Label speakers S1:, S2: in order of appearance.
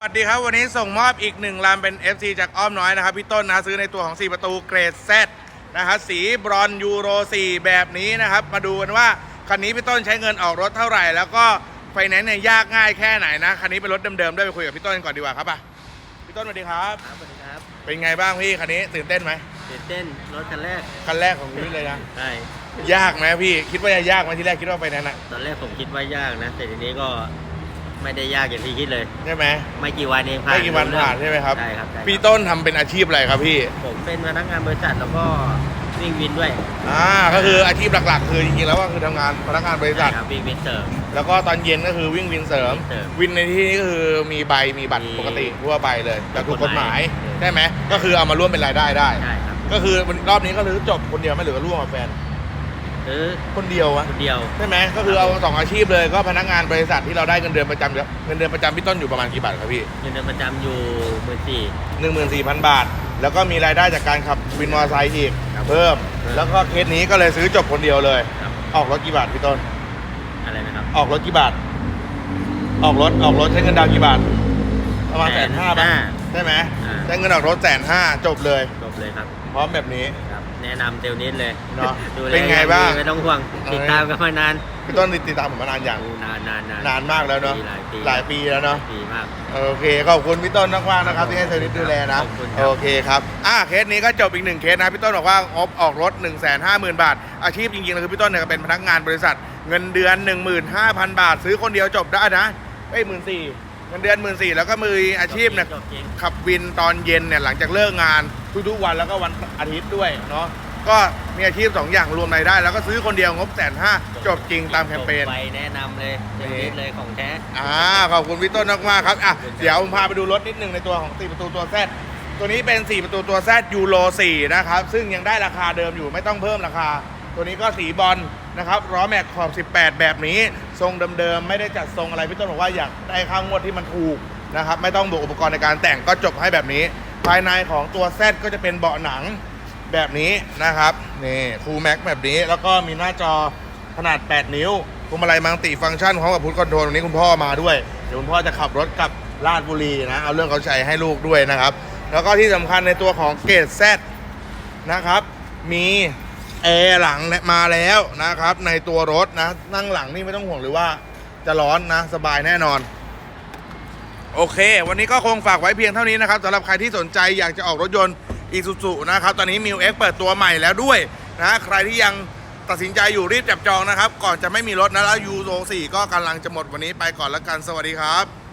S1: สวัสดีครับ วันนี้ส่งมอบอีกหนึ่งลำเป็น FC จากอ้อมน้อยนะครับ พี่ต้นนะซื้อในตัวของ 4 ประตูเกรด Z นะครับสีบรอนยูโร 4 แบบนี้นะครับ มาดูกันว่า คันนี้พี่ต้นใช้เงินออกรถเท่าไหร่ แล้วก็ไฟแนนซ์เนี่ยยากง่ายแค่ไหนนะ คันนี้เป็นรถเดิมๆด้วยไปคุยกับพี่ต้นก่อนดีกว่าครับอะพี่ต้นสวัสดีครับ
S2: ครับ สวัสดีครับ
S1: เป็นไงบ้างพี่คันนี้ตื่นเต้นไหม
S2: ตื่นเต้นรถคันแรก
S1: คันแรกของชีวิตเลยนะ
S2: ใช่
S1: ยากไหมพี่คิดว่าจะยากไหมที่แรกคิดว่าไฟแนนซ์อะ
S2: ตอนแรกผมคิดว่ายากนะ แต่ทีนี้ก็ ไม่ได้ยากอย่างที่คิดเลย
S1: ใช่ไหม
S2: ไม่กี่วันเองผ่าน
S1: ไม่กี่วันผ่านใช่ไหมครับ
S2: ใช่ครับใช่ครับ
S1: พี่ต้นทำเป็นอาชีพอะไรครับพี่
S2: ผมเป็นพนักงานบริษัทแล้วก็วิ่งวินด้วย
S1: อ่าก็คืออาชีพหลักๆ คือจริงๆแล้วก็คือทำงานพนักงานบริษัท
S2: ใช่ครับวิ่งวินเสริม
S1: แล้วก็ตอนเย็นก็คือวิ่งวินเสริม
S2: วิ่งเสริม
S1: วินในที่นี้ก็คือมีใบมีบัตร
S2: มี
S1: ปกติทั่วไปเลยแต่ถูกกฎหมาย
S2: เออ
S1: ใช่ไหมก็คือเอามาร่วมเป็นรายได้ได้
S2: ใช่ครับก็
S1: ก็คือรอบนี้ก็คือจบคนเดียวไม่เหลือร่วมกับแฟน
S2: ซื้อ
S1: คนเดียววะ
S2: คนเดียว
S1: ใช่ไหมก็คือเอาสองอาชีพเลยก็พนักงานบริษัทที่เราได้เงินเดือนประจำเดือนเงินเดือนประจำพี่ต้นอยู่ประมาณกี่บาทครับพี่
S2: เงินเดือนประจำอยู่หมื่นสี่
S1: หนึ่งหมื่นสี่พันบาท แล้วก็มีรายได้จากการขับวินมอเตอร์ไซค์อีก
S2: ครับ
S1: เพิ่ม
S2: เพิ่ม
S1: แล้วก็เคสนี้ก็เลยซื้อจบคนเดียวเลย
S2: ครับ
S1: ออกรถกี่บาทพี่ต้น
S2: อะไรนะครับ
S1: ออกรถกี่บาท ออกรถออกรถใช้เงินดาวน์กี่บาท ประมาณแสนห้าบาทใช่ไหม
S2: อ่า
S1: ใช้เงินออกรถแสนห้าจบเลย
S2: จบเลยครับ
S1: พร้อมแบบนี้
S2: ครับ แนะนำเซลล์นิดเลย
S1: เนอะ
S2: ดูแล
S1: เป็นไง
S2: อย่ดี
S1: บ้าง
S2: ไม่ต้องห่วง
S1: เออ
S2: ติดตามกันมานาน
S1: พี่ต้นติดตามผมมานานอย่าง
S2: นานนานนาน
S1: นานมากแล้วเนาะ
S2: หลายปี
S1: หลายปีแล้วเนาะ
S2: หลยปีมาก
S1: โอเคขอบคุณพี่ต้นมากๆนะครับที่ให้เซอร์วิสดูแลนะ
S2: ขอบคุณครับ
S1: โอเคครับอ่าเคสนี้ก็จบอีกหนึ่งเคสนะพี่ต้นบอกว่างบออกรถ 1 5 0 0 0 0 บาท อาชีพจริงๆแล้วคือพี่ต้นเนี่ยก็เป็นพนักงานบริษัท เงินเดือน 15,000 บาท ซื้อคนเดียวจบได้นะเอ้ยหมื่นสี่เงินเดือนหมื่นสี่แล้วก็มืออาชีพเนี่ย
S2: จบจริง
S1: ขับวินตอนเย็นเนี่ยหลังจากเลิกงานทุกๆวันแล้วก็วันอาทิตย์ด้วยเนาะก็มีอาชีพ 2 อย่างรวมรายได้ แล้วก็ซื้อคนเดียวงบแสนห้าจบจริงตามแคมเปญ
S2: จบไปแนะนำเลยเซลล์นิดเลยของแท้
S1: อ่าขอบคุณพี่ต้นมากๆครับอะ
S2: ขอบคุณครับ
S1: เดี๋ยวผมพาไปดูรถนิดนึงในตัวของ4ประตูตัว Z ตัวนี้เป็น 4 ประตูตัว Z ยูโร4นะครับ ซึ่งยังได้ราคาเดิมอยู่ไม่ต้องเพิ่มราคา ตัวนี้ก็สีบอลนะครับล้อแม็กขอบ 18 แบบนี้ ทรงเดิมๆไม่ได้จัดทรงอะไรพี่ต้นบอกว่าอยากได้ข้างงวดที่มันถูกนะครับไม่ต้องบวกอุปกรณ์ในการแต่งก็จบให้แบบนี้ ภายในของตัว Z ก็จะเป็นเบาะหนังแบบนี้นะครับนี่คูแม็กแบบนี้แล้วก็มีหน้าจอขนาด 8 นิ้วพวงมาลัยมังติฟังก์ชันพร้อมกับพุทคอนโทรลตรงนี้คุณพ่อมาด้วย เดี๋ยวคุณพ่อจะขับรถกลับลาดบุรีนะเอาเรื่องเขาใจให้ลูกด้วยนะครับ แล้วก็ที่สำคัญในตัวของเกต Z นะครับ มีแอร์หลังมาแล้วนะครับ ในตัวรถนะนั่งหลังนี่ไม่ต้องห่วงเลยว่าจะร้อนนะ สบายแน่นอน โอเค วันนี้ก็คงฝากไว้เพียงเท่านี้นะครับสำหรับใครที่สนใจอยากจะออกรถยนต์อีซูซูนะครับ ตอนนี้มิวเอ็กเปิดตัวใหม่แล้วด้วยนะใครที่ยังตัดสินใจอยู่รีบจับจองนะครับ ก่อนจะไม่มีรถนะแล้วยูโร4ก็กำลังจะหมดวันนี้ไปก่อนแล้วกันสวัสดีครับ